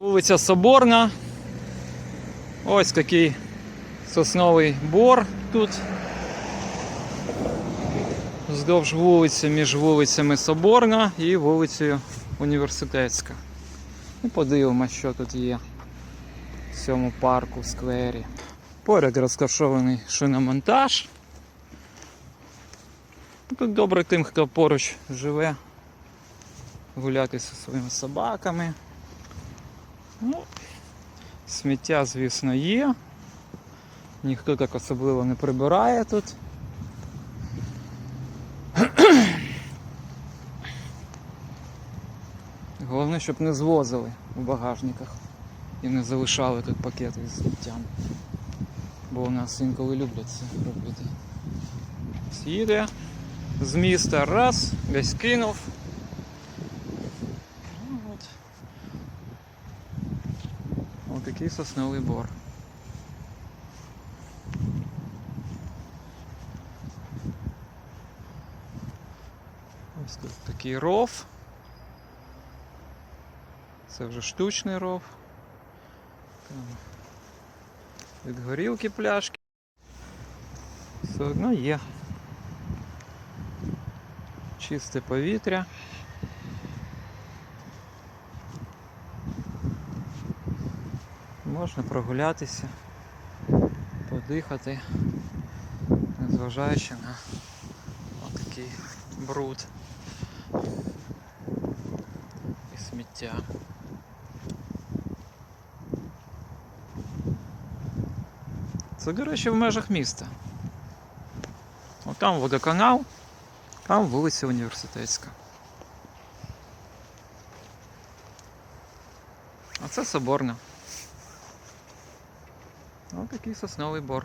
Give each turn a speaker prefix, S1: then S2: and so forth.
S1: Вулиця Соборна. Ось такий сосновий бор тут. Вздовж вулиці між вулицями Соборна і вулицею Університетська. І подивимося, що тут є в цьому парку, сквері. Поряд розташований шиномонтаж. Тут добре тим, хто поруч живе, гуляти зі своїми собаками. Ну, сміття, звісно, є. Ніхто так особливо не прибирає тут. Головне, щоб не звозили у багажниках і не залишали тут пакети з сміттям. Бо у нас інколи люблять це робити. Їде з міста раз, десь кинув. Ну, от. Отакий сосновий бор. Ось тут такий ров. Це вже штучний ров. Там від горілки пляшки. Все одно є. Чисте повітря. Можна прогулятися, подихати, незважаючи на отакий бруд і сміття. Це, до речі, в межах міста. От там водоканал, там вулиця Університетська. А це Соборна. Ось такий сосновий бор.